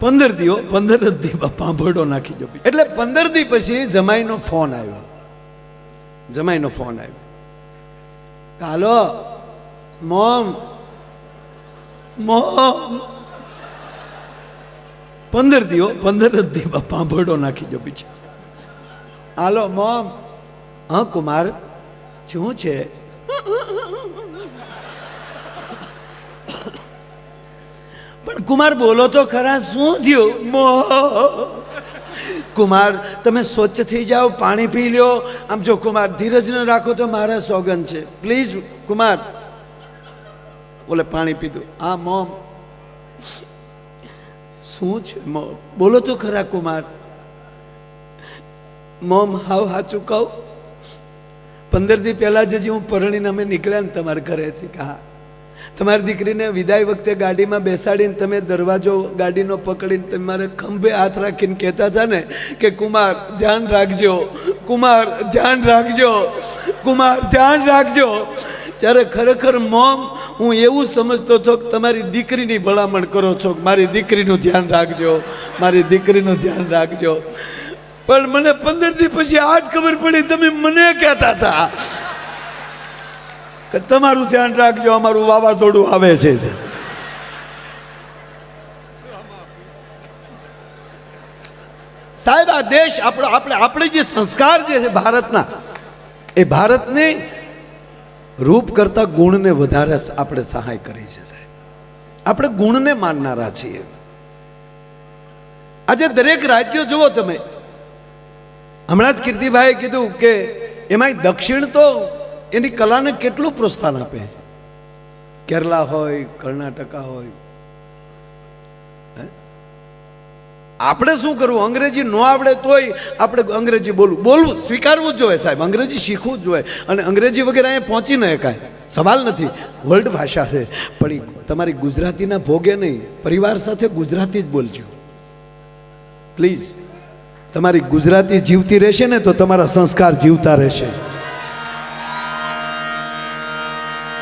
પંદર દીઓ પંદર જ દી પાંભરડો નાખી દો. એટલે પંદર દી પછી જમાઈનો ફોન આવ્યો. જમાઈનો ફોન આવ્યો. Hello, mom mom. પંદર દીઓ પંદર જ દી પાંભરડો નાખી દો બીજો હાલો, મોમ. હા, કુમાર, શું છે? પણ કુમાર બોલો તો ખરા, શું થયું? મોહ કુમાર, તમે સ્વચ્છ થઈ જાઓ, પાણી પી લ્યો. આમ જો કુમાર ધીરજ ન રાખો તો મારા સોગન છે. પ્લીઝ કુમાર. બોલે પાણી પીધું આ મોમ. શું છે, મોમ? બોલો તો ખરા, કુમાર. મોમ, હાવ હાચું કહું. પંદર દી પહેલાં જે હું પરણીને અમે નીકળ્યા ને તમારા ઘરેથી કે હા તમારી દીકરીને વિદાય વખતે ગાડીમાં બેસાડીને તમે દરવાજો ગાડીનો પકડીને તમારે ખંભે હાથ રાખીને કહેતા હતા ને કે, કુમાર, ધ્યાન રાખજો. કુમાર, ધ્યાન રાખજો. કુમાર, ધ્યાન રાખજો. ત્યારે ખરેખર મોમ, હું એવું સમજતો હતો કે તમારી દીકરીની ભલામણ કરો છો મારી દીકરીનું ધ્યાન રાખજો, મારી દીકરીનું ધ્યાન રાખજો. પણ મને પંદર દી પછી આજ ખબર પડી, તમે મને કહેતા હતા. કે તમારું ધ્યાન રાખજો, અમારું વાવાઝોડું આવે છે સાહેબ, આ દેશ આપણો આપણે આપણે જે સંસ્કાર જે છે ભારતના, એ ભારતને રૂપ કરતા ગુણને વધારે આપણે સહાય કરી છે, સાહેબ. આપણે ગુણને માનનારા છીએ. આજે દરેક રાજ્યો જુઓ તમે. હમણાં જ કીર્તિભાઈએ કીધું કે એમાંય દક્ષિણ તો એની કલાને કેટલું પ્રોત્સાહન આપે? છે કેરલા હોય, કર્ણાટકા હોય? આપણે શું કરવું? અંગ્રેજી ન આવડે તોય આપણે અંગ્રેજી બોલવું. બોલવું, સ્વીકારવું જ જોઈએ સાહેબ. અંગ્રેજી શીખવું જ જોઈએ. અને અંગ્રેજી વગેરે અહીંયા પહોંચી ન શકાય. સવાલ નથી. વર્લ્ડ ભાષા છે. પણ તમારી ગુજરાતીના ભોગે નહીં. પરિવાર સાથે ગુજરાતી જ બોલજો. પ્લીઝ. તમારી ગુજરાતી જીવતી રહેશે ને તો તમારા સંસ્કાર જીવતા રહેશે.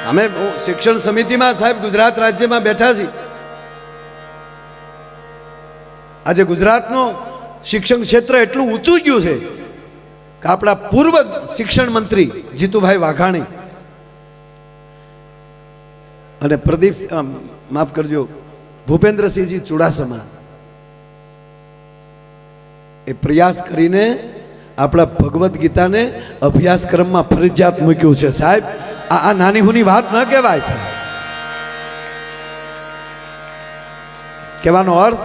અમે શિક્ષણ સમિતિમાં સાહેબ ગુજરાત રાજ્યમાં બેઠા છીએ. આજે ગુજરાતનો શિક્ષણ ક્ષેત્ર એટલું ઊંચું ગયું છે કે આપણા પૂર્વ શિક્ષણ મંત્રી જીતુભાઈ વાઘાણી અને પ્રદીપ માફ કરજો, ભૂપેન્દ્રસિંહજી ચુડાસમા એ પ્રયાસ કરીને આપણા ભગવદ્ ગીતાને અભ્યાસક્રમમાં ફરજિયાત મૂક્યું છે. સાહેબ આ નાની હુની વાત ન કહેવાય સાહેબ. કહેવાનો અર્થ,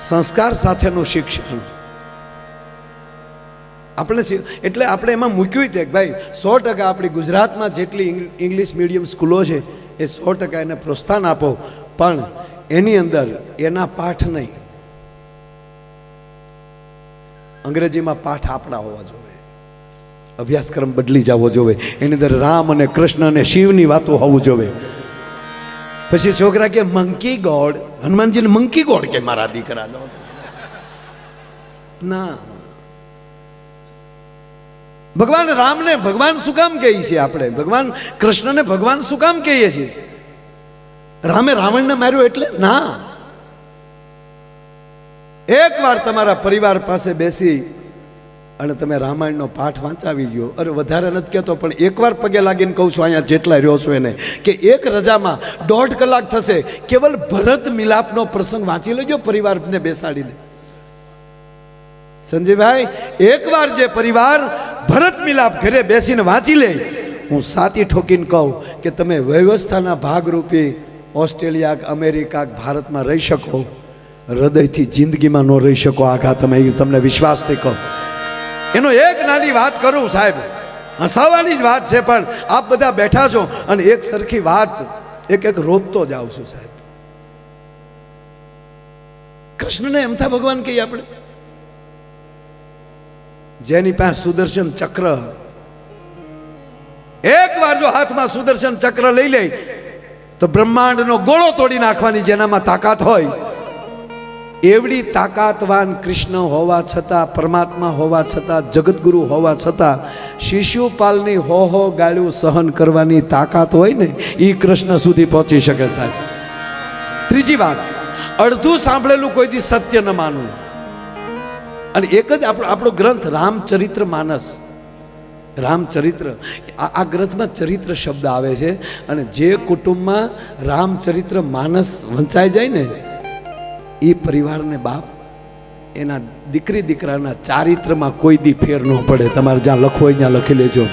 સંસ્કાર સાથેનું શિક્ષણ. આપણે એટલે આપણે એમાં મૂક્યું તે ભાઈ, સો ટકા આપણી ગુજરાતમાં જેટલી ઇંગ્લિશ મીડિયમ સ્કૂલો છે, એ સો ટકા એને પ્રોત્સાહન આપો. પણ એની અંદર એના પાઠ નહીં. અંગ્રેજીમાં પાઠ આપણા હોવા જોઈએ. અભ્યાસક્રમ બદલી જવો જોઈએ એની અંદર રામ અને કૃષ્ણ અને શિવની વાતો હોવું જોવે. પછી છોકરા કે, મંકી ગોડ હનુમાનજીને, મંકી ગોડ કે મારા દીકરા ના. ભગવાન રામને, ભગવાન શું કામ કહીએ છીએ આપણે? ભગવાન કૃષ્ણને ભગવાન શું કામ કહીએ છીએ? રામે રાવણને માર્યો એટલે? ના. એક વાર તમારા પરિવાર પાસે બેસી અને તમે રામાયણનો પાઠ વાંચાવી ગયો અરે વધારે નથી કહેતો, પણ એકવાર પગે લાગીને કહું છું, અહીંયા જેટલા રહ્યો છો એને, કે એક રજામાં દોઢ કલાક થશે, કેવલ ભરત મિલાપનો પ્રસંગ વાંચી લેજો પરિવારને બેસાડીને. સંજયભાઈ એકવાર જે પરિવાર ભરત મિલાપ ઘરે બેસીને વાંચી લે, હું સાતી ઠોકીને કહું કે તમે વ્યવસ્થાના ભાગરૂપે ઓસ્ટ્રેલિયા અમેરિકા ભારતમાં રહી શકો. હૃદયથી, જિંદગીમાં ન રહી શકો. આઘા તમે તમને વિશ્વાસથી કહો. એનો એક નાની વાત કરું સાહેબ. હસાવાની જ વાત છે, પણ આપ બધા બેઠા છો અને એક સરખી વાત, એક એક રોપતો જાઉં છું સાહેબ. કૃષ્ણને એમથા ભગવાન કહીએ આપણે, જેની પાસે સુદર્શન ચક્ર, એક વાર જો હાથમાં સુદર્શન ચક્ર લઈ લે, તો બ્રહ્માંડનો ગોળો તોડી નાખવાની જેનામાં તાકાત હોય એવડી તાકાતવાન કૃષ્ણ હોવા છતાં, પરમાત્મા હોવા છતાં જગતગુરુ હોવા છતાં, શિશુપાલની હો હો ગાળ્યું સહન કરવાની તાકાત હોય ને એ કૃષ્ણ સુધી પહોંચી શકે સાહેબ. ત્રીજી વાત, અડધું સાંભળેલું કોઈ દી સત્ય ન માનવું. અને એક જ આપણો આપણો ગ્રંથ, રામચરિત્ર માનસ. રામચરિત્ર આ ગ્રંથમાં ચરિત્ર શબ્દ આવે છે, અને જે કુટુંબમાં રામચરિત્ર માનસ વંચાઈ જાય ને એ પરિવારને બાપ, એના દીકરી દીકરાના ચારિત્રમાં કોઈ દી ફેર ન પડે. તમારે જ્યાં લખવો હોય ત્યાં લખી લેજો.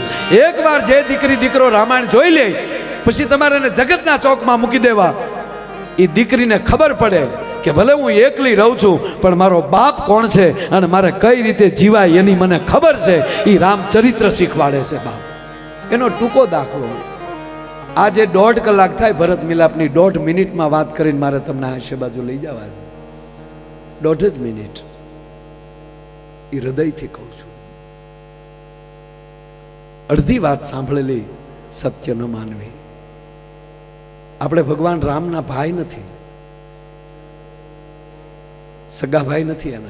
એકવાર જે દીકરી દીકરો રામાયણ જોઈ લે, પછી તમારે એને જગતના ચોકમાં મૂકી દેવા. એ દીકરીને ખબર પડે કે ભલે હું એકલી રહું છું, પણ મારો બાપ કોણ છે અને મારે કઈ રીતે જીવાય એની મને ખબર છે. એ રામચરિત્ર શીખવાડે છે બાપ. એનો ટૂંકો દાખલો. આજે દોઢ કલાક થાય ભરત મિલાપની, દોઢ મિનિટમાં વાત કરીને મારે તમને આશે બાજુ લઈ જવા દોઢ જ મિનિટ એ હૃદયથી કહું છું. અડધી વાત સાંભળેલી સત્ય ન માનવી. આપણે ભગવાન રામના ભાઈ નથી. સગા ભાઈ નથી એના.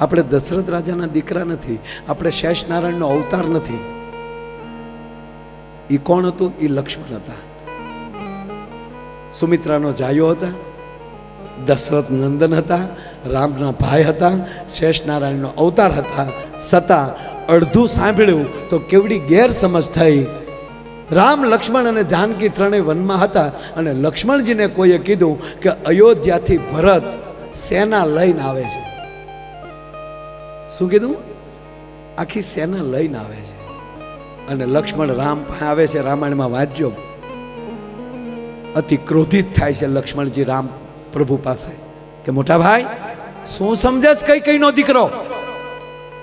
આપણે દશરથ રાજાના દીકરા નથી. આપણે શેષ નારાયણનો અવતાર નથી. એ કોણ હતું? એ લક્ષ્મણ હતા. સુમિત્રાનો જાયો હતા. દશરથ નંદન હતા, રામના ભાઈ હતા શેષ નારાયણનો અવતાર હતા છતાં અડધું સાંભળ્યું તો કેવડી ગેરસમજ થઈ. રામ, લક્ષ્મણ અને જાનકી ત્રણેય વનમાં હતા અને લક્ષ્મણજીને કોઈએ કીધું કે અયોધ્યાથી ભરત સેના લઈને આવે છે. શું કીધું? આખી સેના લઈને આવે છે. અને લક્ષ્મણ રામ આવે છે, રામાયણમાં વાંચજો અતિ ક્રોધિત થાય છે લક્ષ્મણજી રામ પ્રભુ પાસે કે મોટા ભાઈ, શું સમજે છે કઈ કઈનો દીકરો?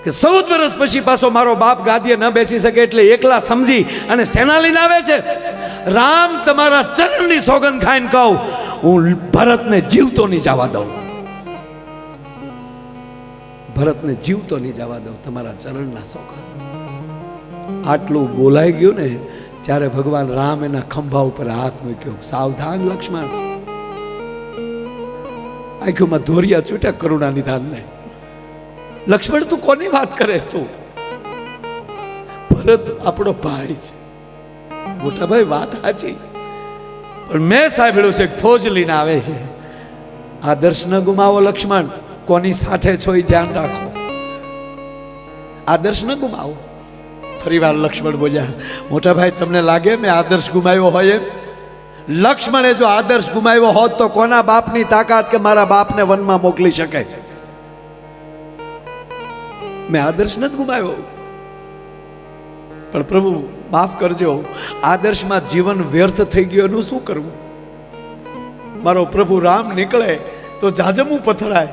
કે ચૌદ વર્ષ પછી પાછો મારો બાપ ગાદીએ ન બેસી શકે એટલે એકલા સમજી અને સેના લઈને આવે છે. રામ તમારા ચરણની સોગંદ ખાઈને કહું, હું ભરતને જીવતો નહીં જવા દઉં. ભરતને જીવતો નહીં જવા દઉં, તમારા ચરણના સોગંદ. આટલું બોલાઈ ગયું ને ત્યારે ભગવાન રામ એના ખંભા ઉપર હાથ મૂક્યો, સાવધાન લક્ષ્મણ. આંખોમાં ધોરિયા છૂટ્યા કરુણા નિધાન ને લક્ષ્મણ, તું કોની વાત કરે તું? ભરત આપણો ભાઈ છે. મોટા ભાઈ વાત સાચી. પણ મેં સાંભળ્યું છે ફોજ લઈને આવે છે. આદર્શ ન ગુમાવો લક્ષ્મણ, કોની સાથે છો એ ધ્યાન રાખો. આદર્શ ન ગુમાવો. ફરી વાર લક્ષ્મણ બોલ્યા મોટા ભાઈ તમને લાગે મેં આદર્શ ગુમાવ્યો હોય એમ? લક્ષ્મણે જો આદર્શ ગુમાવ્યો હોત તો કોના બાપની તાકાત કે મારા બાપને વનમાં મોકલી શકે મેં આદર્શ નથી ગુમાવ્યો. પણ પ્રભુ, માફ કરજો. આદર્શમાં જીવન વ્યર્થ થઈ ગયું એનું શું કરવું? મારો પ્રભુ રામ નીકળે તો જાજમું પથરાય.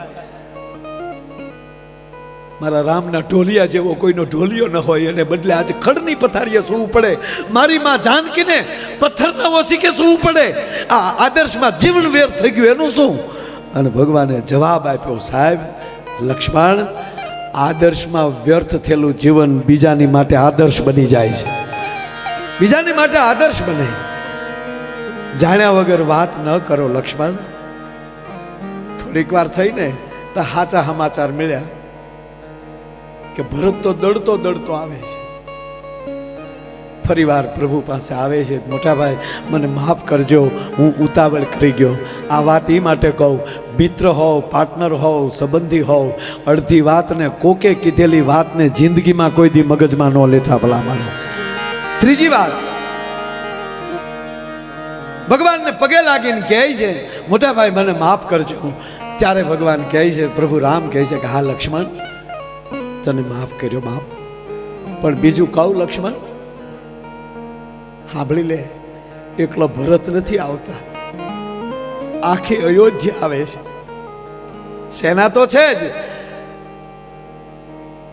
મારા રામના ઢોલિયા જેવો કોઈનો ઢોલિયો ન હોય, એને બદલે આજે ખડની પથારીએ સૂવું પડે. મારી માં જાનકીને પથ્થરના ઓસીકે સૂવું પડે. આ આદર્શમાં જીવન વ્યર્થ થઈ ગયું, એનું શું? અને ભગવાને જવાબ આપ્યો, સાહેબ, લક્ષ્મણ, આદર્શમાં વ્યર્થ થયેલું જીવન બીજાની માટે આદર્શ બની જાય છે. બીજાની માટે આદર્શ બને. જાણ્યા વગર વાત ન કરો, લક્ષ્મણ. થોડીક વાર થઈને તો હાચા સમાચાર મળ્યા. કે ભરત તો દડતો દડતો આવે છે. ફરીવાર પ્રભુ પાસે આવે છે. મોટા ભાઈ મને માફ કરજો, હું ઉતાવળ કરી ગયો. આ વાત એ માટે કહું, મિત્ર હોવ પાર્ટનર હોવ, સંબંધી હોવ, અડધી વાતને કોકે કીધેલી વાતને જિંદગીમાં કોઈ દી મગજમાં ન લેતા ભલામણ. ત્રીજી વાત, ભગવાનને પગે લાગીને કહે છે મોટા ભાઈ મને માફ કરજો. ત્યારે ભગવાન કહે છે, પ્રભુ રામ કહે છે કે હા, લક્ષ્મણ તને માફ કર્યો, બાપ. પણ બીજું કહું, લક્ષ્મણ? સાંભળી લે, એકલો ભરત નથી આવતા. આખી અયોધ્યા આવે છે. સેના તો છે જ.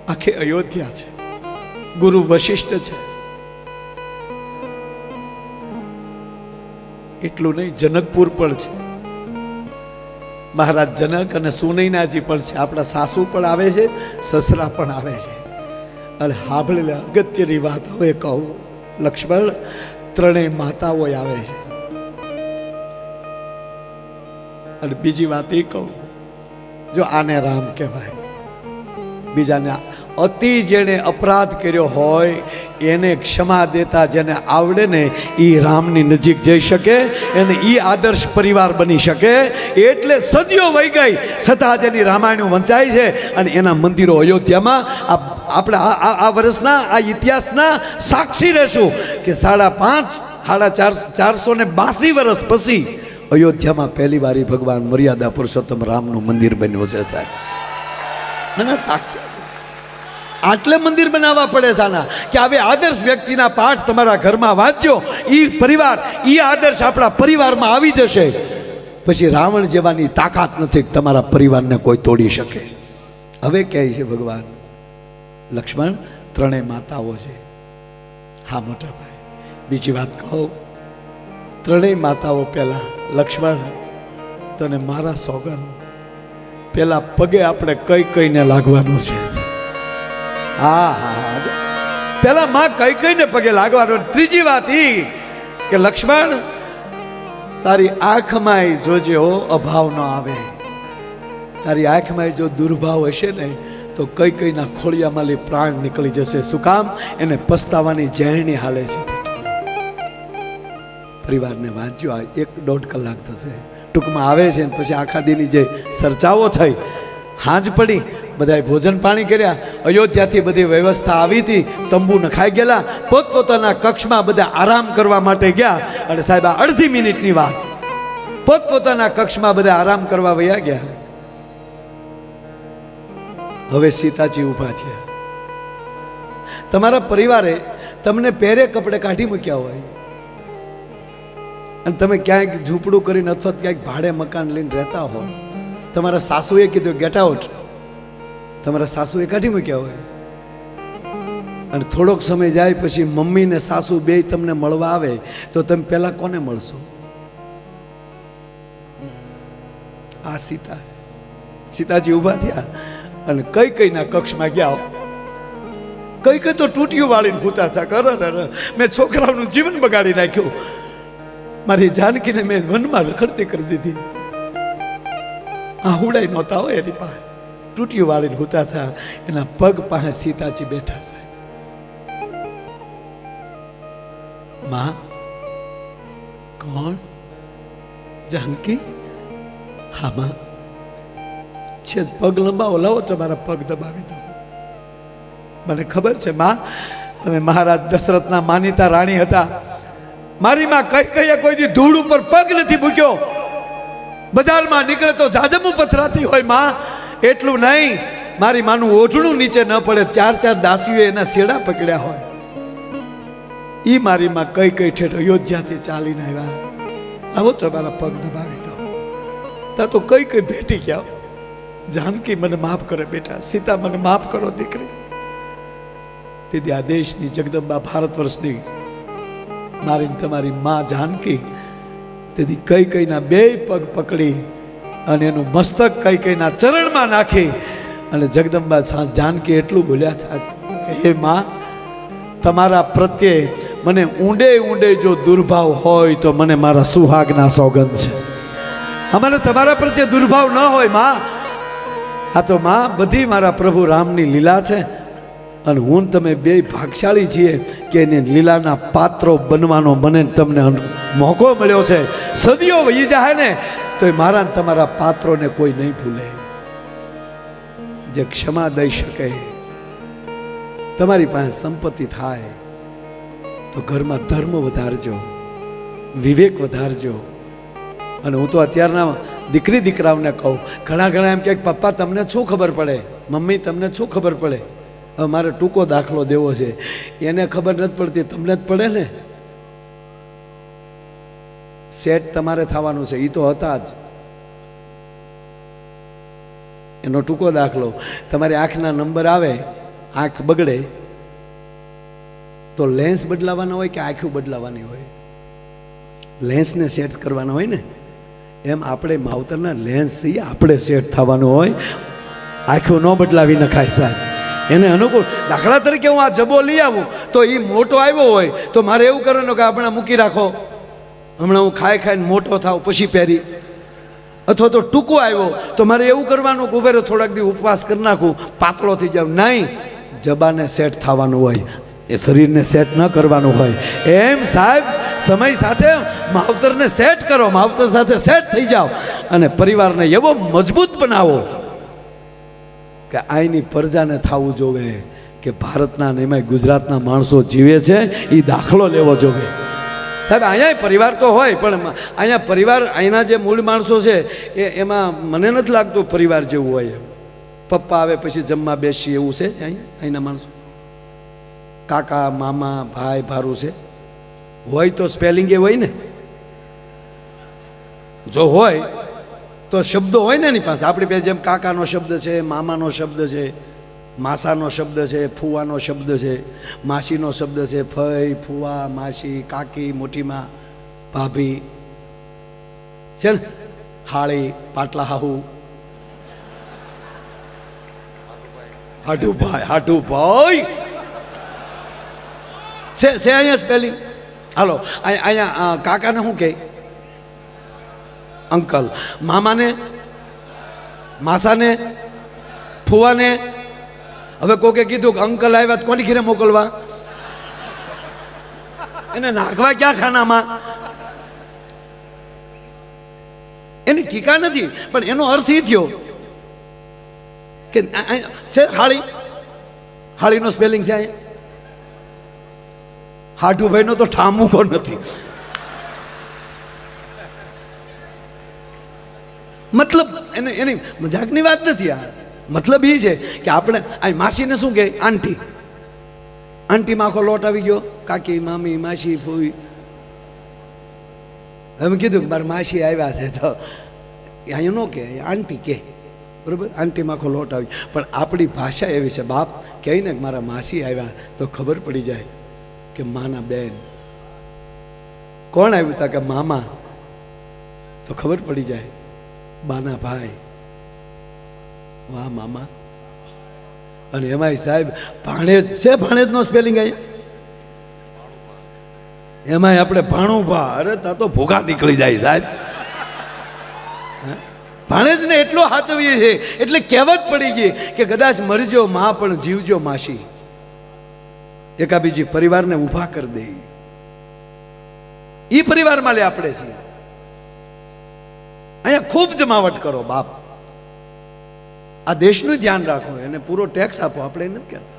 આખી અયોધ્યા છે. ગુરુ વશિષ્ઠ છે. એટલું નહીં, જનકપુર પણ છે. મહારાજ જનક અને સુનૈનાજી પણ છે. આપણા સાસુ પણ આવે છે, સસરા પણ આવે છે. અને હાભળેલા અગત્યની વાત હવે કહું, લક્ષ્મણ, ત્રણેય માતાઓ આવે છે. અને બીજી વાત એ કહું, જો આને રામ કહેવાય, બીજાને અતિ જેણે અપરાધ કર્યો હોય, એને ક્ષમા દેતા જેને આવડે ને એ રામની નજીક જઈ શકે અને એ આદર્શ પરિવાર બની શકે. એટલે સદીઓ વહી ગઈ છતાં જેની રામાયણ વંચાય છે અને એના મંદિરો અયોધ્યામાં. આ આપણે આ વર્ષના, આ ઇતિહાસના સાક્ષી રહેશું કે સાડા પાંચ, સાડા ચાર ચારસો ને બાસી વર્ષ પછી અયોધ્યામાં પહેલી વારી ભગવાન મર્યાદા પુરુષોત્તમ રામનું મંદિર બન્યું છે સાહેબ. અને સાક્ષી છે. આટલે મંદિર બનાવવા પડે સાના, કે હવે આદર્શ વ્યક્તિના પાઠ તમારા ઘરમાં વાંચજો એ પરિવાર એ આદર્શ આપણા પરિવારમાં આવી જશે. પછી રાવણ જેવાની તાકાત નથી તમારા પરિવારને કોઈ તોડી શકે. હવે કહે છે ભગવાન, લક્ષ્મણ, ત્રણેય માતાઓ છે. હા, મોટા ભાઈ, બીજી વાત કહો. ત્રણેય માતાઓ પહેલાં લક્ષ્મણ તને મારા સોગંદ. પેલા પગે આપણે કઈ કઈને લાગવાનું છે? હા હા પેલા માં કઈ કઈને પગે લાગવાનો. ત્રીજી વાત ઈ કે લક્ષ્મણ, તારી આંખમાં જોજે હો અભાવ ન આવે. તારી આંખમાં જો દુર્ભાવ હશે ને, તો કઈ કઈના લે પ્રાણ નીકળી જશે. શું કામ? એને પસ્તાવાની ઝેરણી હાલે છે. પરિવારને વાંચ્યો, આ એક દોઢ કલાક થશે. ટૂંકમાં આવે છે ને, પછી આખા દીની જે ચર્ચાઓ થઈ, હાંજ પડી બધાએ ભોજન પાણી કર્યા. અયોધ્યાથી બધી વ્યવસ્થા આવી હતી. તંબુ નખાઈ ગયેલા. પોતપોતાના કક્ષમાં બધા આરામ કરવા માટે ગયા. અને સાહેબ, આ અડધી મિનિટની વાત. પોતપોતાના કક્ષમાં બધા આરામ કરવા વયા ગયા. હવે સીતાજી ઊભા થયા. તમારા પરિવારે તમને પહેરે કપડે કાઢી મૂક્યા હોય. અને તમે ક્યાંક ઝૂંપડું કરીને અથવા ક્યાંક ભાડે મકાન લઈને રહેતા હો. તમારા સાસુએ કીધું ગેટ આઉટ તમારા સાસુએ કાઢી મૂક્યા હોય. અને થોડોક સમય જાય પછી મમ્મી ને સાસુ બે તમને મળવા આવે, તો તમે પહેલાં કોને મળશો? આ સીતા સીતાજી ઊભા થયા અને કઈ કઈના કક્ષમાં ગયા કઈ કઈ તો તૂટ્યું વાળીને ભૂતા હતા કર મેં છોકરાઓનું જીવન બગાડી નાખ્યું. મારી જાનકીને મેં વનમાં રખડતી કરી દીધી. આ હુડાઈ નહોતા હોય એની પાસે. તૂટીઓ વાળીને હોતા હતા એના પગ પાસે સીતાજી બેઠા છે. માં, કોણ? જાનકી? હા, માં. છે પગ લંબાવો, લાવો તમારા પગ દબાવી દો. મને ખબર છે, માં, તમે મહારાજ દશરથના માનીતા રાણી હતા. મારી માં કઈ કઈ કોઈ દી ધૂળ ઉપર પગ નથી મૂક્યો. બજારમાં નીકળે તો જાજમુ પથરાતી હોય, માં. એટલું નહીં, મારી માનું ઓઢણું નીચે ન પડે, ચાર ચાર દાસીઓ એના શેડા પકડ્યા હોય. એ મારી માં કઈ કઈ ઠેઠ અયોધ્યાથી ચાલીને આવ્યા. આવો તમારા પગ દબાવી દો. તા તો કઈ કઈ ભેટી ગયા. જાનકી મને માફ કરે બેટા, સીતા મને માફ કરો દીકરી. તેથી આ દેશની જગદંબા ભારત વર્ષની મારી તમારી માં જાનકી, તેથી કઈ કઈના બે પગ પકડી અને એનું મસ્તક કઈ કઈના ચરણમાં નાખી અને જગદંબા સા- જાનકી એટલું બોલ્યા છે હે માં, તમારા પ્રત્યે મને ઊંડે ઊંડે જો દુર્ભાવ હોય તો મને મારા સુહાગના સોગંદ છે. અમારે તમારા પ્રત્યે દુર્ભાવ ન હોય, માં. આ તો, માં, બધી મારા પ્રભુ રામની લીલા છે. અને હું તમે બે ભાગશાળી છીએ કે એને લીલાના પાત્રો બનવાનો મને તમને મોકો મળ્યો છે. સદીઓ વહી જાય ને તો એ મારા તમારા પાત્રોને કોઈ નહીં ભૂલે. જે ક્ષમા દઈ શકે, તમારી પાસે સંપત્તિ થાય, તો ઘરમાં ધર્મ વધારજો, વિવેક વધારજો. અને હું તો અત્યારના દીકરી દીકરાઓને કહું, ઘણા ઘણા એમ કે, પપ્પા, તમને શું ખબર પડે? મમ્મી, તમને શું ખબર પડે? હવે મારે ટૂંકો દાખલો દેવો છે. એને ખબર નથી પડતી, તમને જ પડે ને? સેટ તમારે થવાનું છે એ તો હતા જ. એનો ટૂંકો દાખલો, તમારી આંખના નંબર આવે, આંખ બગડે, તો લેન્સ બદલાવાના હોય કે આંખું બદલાવાની હોય? લેન્સને સેટ કરવાના હોય ને? એમ આપણે માવતરના લેન્સ આપણે સેટ થવાનું હોય. આંખો ન બદલાવી નખાય સાહેબ. એને અનુકૂળ. દાખલા તરીકે હું આ જબો લઈ આવું, તો એ મોટો આવ્યો હોય, તો મારે એવું કરવાનું કે આપણે મૂકી રાખો. હમણાં હું ખાઈ ખાઈને મોટો થાવ પછી પહેરી. અથવા તો ટૂંકો આવ્યો, તો મારે એવું કરવાનું કે ઉભેરો થોડાક દી ઉપવાસ કરી નાખું, પાતળો થઈ જાઉં. નહીં, જબાને સેટ થવાનું હોય, એ શરીરને સેટ ન કરવાનું હોય. એમ સાહેબ, સમય સાથે માવતરને સેટ કરો, માવતર સાથે સેટ થઈ જાઓ. અને પરિવારને એવો મજબૂત બનાવો. કે આઈની પ્રજાને થવું જોવે કે ભારતના ને એમાં ગુજરાતના માણસો જીવે છે એ દાખલો લેવો જોવે. સાહેબ અહીંયા પરિવાર તો હોય, પણ અહીંયા પરિવાર અહીંના જે મૂળ માણસો છે, એ, એમાં મને નથી લાગતું પરિવાર જેવું હોય પપ્પા આવે પછી જમવા બેસી એવું છે અહીં અહીંના માણસો? કાકા, મામા, ભાઈ, ભારું છે? હોય તો સ્પેલિંગ એ હોય ને? જો હોય તો શબ્દો હોય ને એની પાસે. આપણી પાસે જેમ કાકાનો શબ્દ છે, મામાનો શબ્દ છે, માસાનો શબ્દ છે, ફુવાનો શબ્દ છે, માસીનો શબ્દ છે, ફઈ, ફુવા, માસી, કાકી, મોટીમાં, ભાભી, છે ને? હાળી પાટલા હાહુ હાટુભાઈ હાટુભાઈ છે છે અહીંયા સ્પેલિંગ હાલો અહીં- અહીંયા કાકાને શું કહે? અંકલ. મામાને, માસાને, ફુવાને. હવે કોકે કીધું કે અંકલ આવ્યા તો કોની ઘીરે મોકલવા? એને નાખવા ક્યાં ખાનામાં? એની ટીકા નથી, પણ એનો અર્થ એ થયો કે છે હાળી? હાળીનો સ્પેલિંગ છે અહીંયા હાટુભાઈનો તો ઠામુકો નથી. મતલબ, એને, એની મજાકની વાત નથી આ. મતલબ એ છે કે આપણે આ માસીને શું કહે આંટી આંટીમાં આખો લોટ આવી ગયો. કાકી, મામી, માસી, ફૂઈ. એમ કીધું કે મારા માસી આવ્યા છે તો અહીંયા ન કે, આંટી કે. બરોબર? આંટીમાં આખો લોટ આવી પણ આપણી ભાષા એવી છે, બાપ કહે ને મારા માસી આવ્યા તો ખબર પડી જાય કે માના બેન. કોણ આવ્યું તા કે મામા? તો ખબર પડી જાય. બાના ભાઈ વાહ, મામા. અને એમાંય સાહેબ, ભાણેજ, છે ભાણેજનો સ્પેલિંગ અહીંયા? એમાંય આપણે ભાણુભા. અરે, તા તો ભૂખા નીકળી જાય સાહેબ. ભાણેજ ભાણેજને એટલો સાચવીએ છે એટલે કહેવત પડી ગઈ કે કદાચ મરજો, માં પણ જીવજો માસી. એકા બીજી પરિવારને ઊભા કરી દે. એ પરિવારમાં લે આપણે છીએ. અહીંયા ખૂબ જમાવટ કરો બાપ. આ દેશનું ધ્યાન રાખો, એને પૂરો ટેક્સ આપો, આપણે નથી કહેતા.